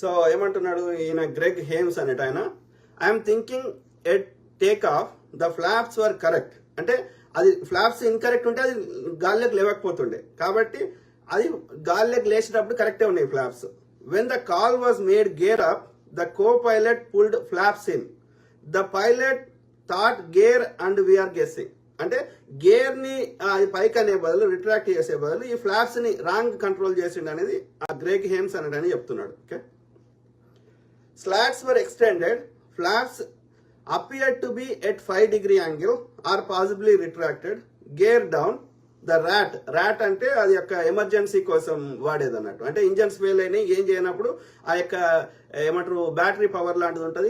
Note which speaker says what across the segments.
Speaker 1: So ఏమంటున్నాడు? ఈయన Greg హేమ్స్ అనేట ఆయన. I'm thinking at take off the flaps were correct అంటే అది ఫ్లాప్స్ ఇన్కరెక్ట్ ఉంటే అది గాల్లోకి లేవకపోతుండే. కాబట్టి అది గాల్లోకి లేచేటప్పుడు కరెక్టే ఉన్నాయి flaps when the call was made gear up the copilot pulled flaps in the pilot thought gear and we're guessing అంటే గేర్ని అది పైకి అనే బదులు రిట్రాక్ట్ చేసే బదులు ఈ ఫ్లాప్స్ని రాంగ్ కంట్రోల్ చేసిండు అనేది ఆ గ్రేక్ హేమ్స్ అనడని చెప్తున్నాడు. Okay Slats were extended, flaps appeared to be at 5 degree angle or possibly retracted, gear down, the RAT RAT అంటే అది యొక్క ఎమర్జెన్సీ కోసం వాడేది అన్నట్టు అంటే ఇంజన్స్ ఫెయిల్ అయినాయి ఏం చేయనప్పుడు ఆ యొక్క ఏమంటారు బ్యాటరీ పవర్ లాంటిది ఉంటుంది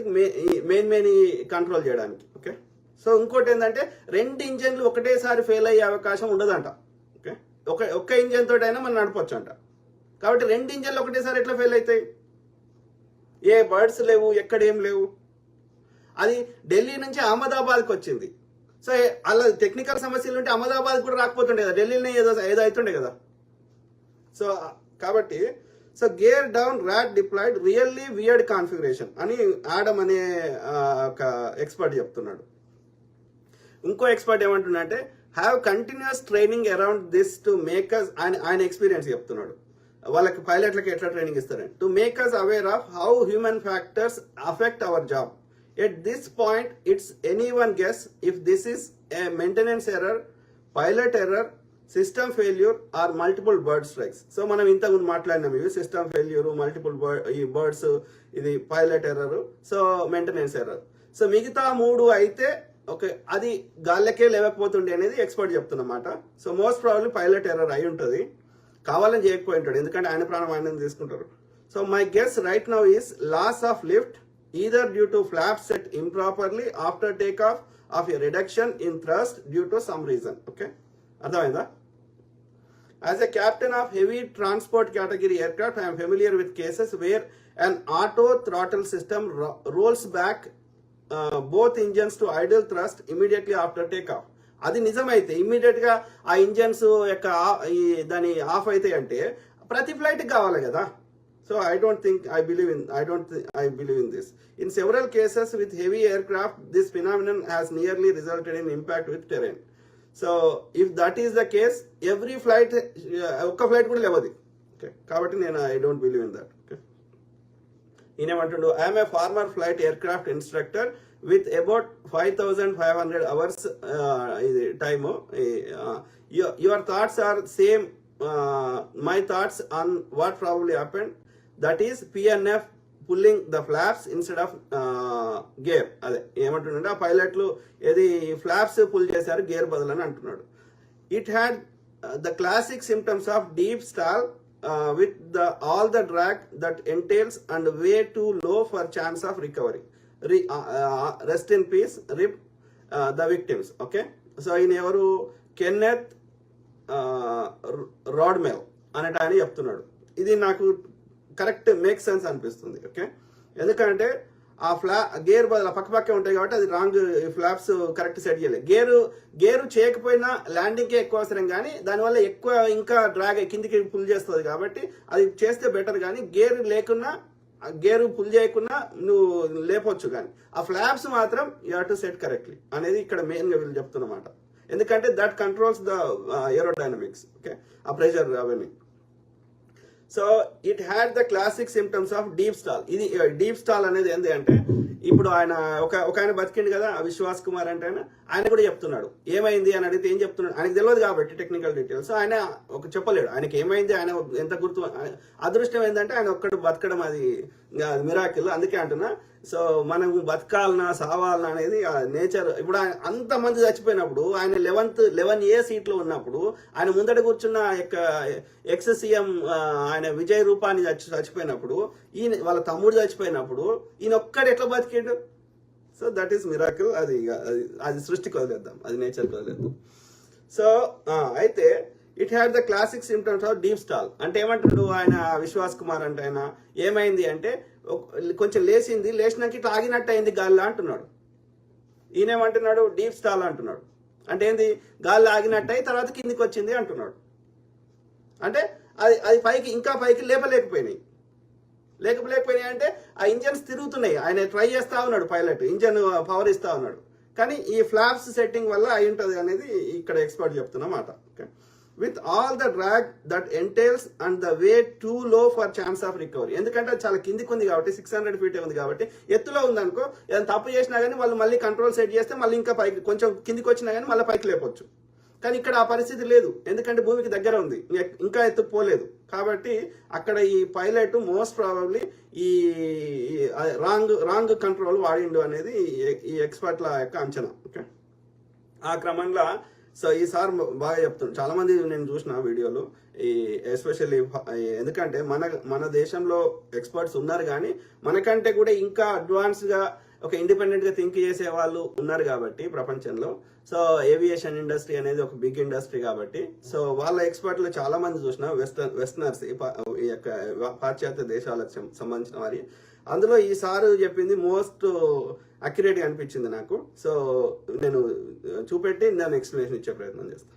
Speaker 1: మెయిన్ మెయిన్ కంట్రోల్ చేయడానికి ఓకే సో ఇంకోటి ఏంటంటే రెండు ఇంజన్లు ఒకటేసారి ఫెయిల్ అయ్యే అవకాశం ఉండదంట ఓకే ఒక ఒక్క ఇంజన్ తోటైనా మనం నడపచ్చు అంట కాబట్టి రెండు ఇంజన్లు ఒకటేసారి ఎట్లా ఫెయిల్ అవుతాయి? ఏ బర్డ్స్ లేవు ఎక్కడేం లేవు. అది ఢిల్లీ నుంచి అహ్మదాబాద్కి వచ్చింది. సో అలా టెక్నికల్ సమస్యలు ఉంటే అహ్మదాబాద్ కూడా రాకపోతుండే కదా. ఢిల్లీలోనే ఏదో ఏదో అవుతుండే కదా. సో కాబట్టి so gear down RAT deployed really weird configuration అని ఆడమ్ అనే ఒక ఎక్స్పర్ట్ చెప్తున్నాడు. ఇంకో ఎక్స్పర్ట్ ఏమంటున్నా అంటే have continuous training around this to make us ఆయన ఆయన ఎక్స్పీరియన్స్ చెప్తున్నాడు. వాళ్ళకి పైలట్లకి ఎట్లా ట్రైనింగ్ ఇస్తారని to make us aware of how human factors affect our job at this point it's any one guess if this is a maintenance error pilot error system failure or multiple bird strikes so మనం ఇంతకుముందు మాట్లాడినాం ఇవి system failure multiple ఈ birds ఇది pilot error so maintenance error so మిగతా మూడు అయితే okay అది గాల్లకే లేవకపోతుండే అనేది expert చెప్తున్నమాట. So most probably pilot error అయి ఉంటుంది. కావాలని చేయకపోయి ఉంటాడు ఎందుకంటే ఆయన ప్రాణం ఆయన తీసుకుంటారు so my guess right now is loss of lift either due to flap set improperly after take off of a reduction in thrust due to some reason okay అర్థమైందా As a captain of heavy transport category aircraft, I am familiar with cases where an auto throttle system ro- rolls back uh, both engines to idle thrust immediately after takeoff. అది నిజమైతే ఇమ్మీడియట్గా ఆ engines యొక్క దాని of అయితే అంటే ప్రతి flight కావాలి కదా. So I don't think I believe in I don't I believe in this in several cases with heavy aircraft this phenomenon has nearly resulted in impact with terrain so if that is the case every flight ఒక్క flight కూడా లేవది. కాబట్టి నేను I don't believe in that okay ఈయనేమంటుండు I'm a former flight aircraft instructor with about five thousand five hundred hours ఇది time. Your thoughts are same my thoughts on what probably happened. That is PNF pulling the flops instead of gear. అదే ఏమంటుండే ఆ పైలట్లు ఏది flops pull చేశారు gear బదులని అంటున్నాడు. It had the classic symptoms of deep stall with the all the drag that entails and way to లో for chance of recovery. Rest in peace rip the victims okay so ఈయన ఎవరు? Kenneth rod అనేట ఆయన చెప్తున్నాడు. ఇది నాకు correct make sense అనిపిస్తుంది okay ఎందుకంటే ఆ ఫ్లా గేర్ బదులు పక్క పక్కే ఉంటాయి కాబట్టి అది రాంగ్ ఫ్లాప్స్ కరెక్ట్ సెట్ చేయలేదు. గేరు గేరు చేయకపోయినా ల్యాండింగ్కే ఎక్కువ అవసరం కానీ దానివల్ల ఎక్కువ ఇంకా డ్రాగ్ కిందికి పుల్ చేస్తుంది కాబట్టి అది చేస్తే బెటర్ కానీ గేర్ లేకున్నా గేరు పుల్ చేయకుండా నువ్వు లేపొచ్చు కానీ. ఆ ఫ్లాప్స్ మాత్రం you have to set correctly అనేది ఇక్కడ మెయిన్గా వీళ్ళు చెప్తున్నమాట. ఎందుకంటే that controls the aerodynamics okay ఆ ప్రెషర్ అవన్నీ. So it had the classic symptoms of deep stall ఇది uh, డీప్ స్టాల్ అనేది ఏంటి అంటే ఇప్పుడు ఆయన ఒక ఒక ఆయన బతికిండు కదా విశ్వాస్ కుమార్ అంటే ఆయన ఆయన కూడా చెప్తున్నాడు. ఏమైంది అని అడిగితే ఏం చెప్తున్నాడు? ఆయనకు తెలియదు కాబట్టి టెక్నికల్ డీటెయిల్స్ ఆయన ఒక చెప్పలేడు. ఆయనకి ఏమైంది? ఆయన ఎంత గుర్తు అదృష్టం ఏంటంటే ఆయన ఒక్కడు బతకడం అది మిరాకిల్ అందుకే అంటున్నా సో మనం బతకాలనా సావాలనా అనేది నేచర్. ఇప్పుడు ఆయన అంత మంది చచ్చిపోయినప్పుడు ఆయన లెవెన్త్ లెవెన్ ఏ సీట్లో ఉన్నప్పుడు ఆయన ముందట కూర్చున్న ఆ యొక్క ఎక్స్ సీఎం ఆయన విజయ్ రూపాన్ని చచ్చి చచ్చిపోయినప్పుడు ఈయన వాళ్ళ తమ్ముడు చచ్చిపోయినప్పుడు ఈయన ఒక్కడు ఎట్లా బతికిండు? సో దట్ ఈస్ మిరాకిల్ అది అది సృష్టి సృష్టికి వదిలేద్దాం అది నేచర్కి వదిలేద్దాం సో అయితే it had the classic symptoms of deep stall అంటే ఏమంటాడు ఆయన విశ్వాస్ కుమార్ అంటే ఆయన ఏమైంది అంటే కొంచెం లేచింది లేచినాక ఇట్లా ఆగినట్టు అయింది గాల్లో అంటున్నాడు. ఈయనేమంటున్నాడు? డీప్ స్టాల్ అంటున్నాడు. అంటే ఏంది? గాల్లో ఆగినట్టు అయి తర్వాత కిందికి వచ్చింది అంటున్నాడు. అంటే అది అది పైకి ఇంకా పైకి లేపలేకపోయినాయి. లేకపోలేకపోయినాయి అంటే ఆ ఇంజన్స్ తిరుగుతున్నాయి. ఆయన ట్రై చేస్తా ఉన్నాడు పైలట్ ఇంజన్ పవర్ ఇస్తా ఉన్నాడు. కానీ ఈ ఫ్లాప్స్ సెట్టింగ్ వల్ల అయి ఉంటుంది అనేది ఇక్కడ expert చెప్తున్నమాట okay? With all the drag that entails and the way too low for chance of recovery ఎందుకంటే అది చాలా కిందికి ఉంది కాబట్టి సిక్స్ హండ్రెడ్ ఫీట్ ఉంది కాబట్టి ఎత్తులో ఉందనుకో ఏదైనా తప్పు చేసినా కానీ వాళ్ళు మళ్ళీ కంట్రోల్ సెట్ చేస్తే మళ్ళీ ఇంకా పైకి కొంచెం కిందికి వచ్చినా కానీ మళ్ళీ పైకి లేపొచ్చు. కానీ ఇక్కడ ఆ పరిస్థితి లేదు. ఎందుకంటే భూమికి దగ్గర ఉంది. ఇంకా ఎత్తుకు పోలేదు కాబట్టి అక్కడ ఈ పైలట్ మోస్ట్ ప్రాబబ్లీ ఈ రాంగ్ రాంగ్ కంట్రోల్ వాడిండు అనేది ఈ ఎక్స్పర్ట్ల యొక్క అంచనా. ఓకే ఆ క్రమంలో సో ఈ సార్ బాగా చెప్తుంది చాలా మంది నేను చూసిన వీడియోలు ఈ ఎస్పెషల్లీ ఎందుకంటే మన మన దేశంలో ఎక్స్పర్ట్స్ ఉన్నారు కానీ మనకంటే కూడా ఇంకా అడ్వాన్స్గా ఒక ఇండిపెండెంట్గా థింక్ చేసే వాళ్ళు ఉన్నారు కాబట్టి ప్రపంచంలో. సో ఏవియేషన్ ఇండస్ట్రీ అనేది ఒక బిగ్ ఇండస్ట్రీ కాబట్టి. సో వాళ్ళ ఎక్స్పర్ట్లు చాలా మంది చూసిన వెస్టర్న్ వెస్టర్నర్స్ ఈ ఈ యొక్క పాశ్చాత్య దేశాలకు సంబంధించిన వారి. అందులో ఈ సారు చెప్పింది మోస్ట్ అక్యురేట్గా అనిపించింది నాకు. సో నేను చూపెట్టి నేను ఎక్స్ప్లెనేషన్ ఇచ్చే ప్రయత్నం చేస్తాను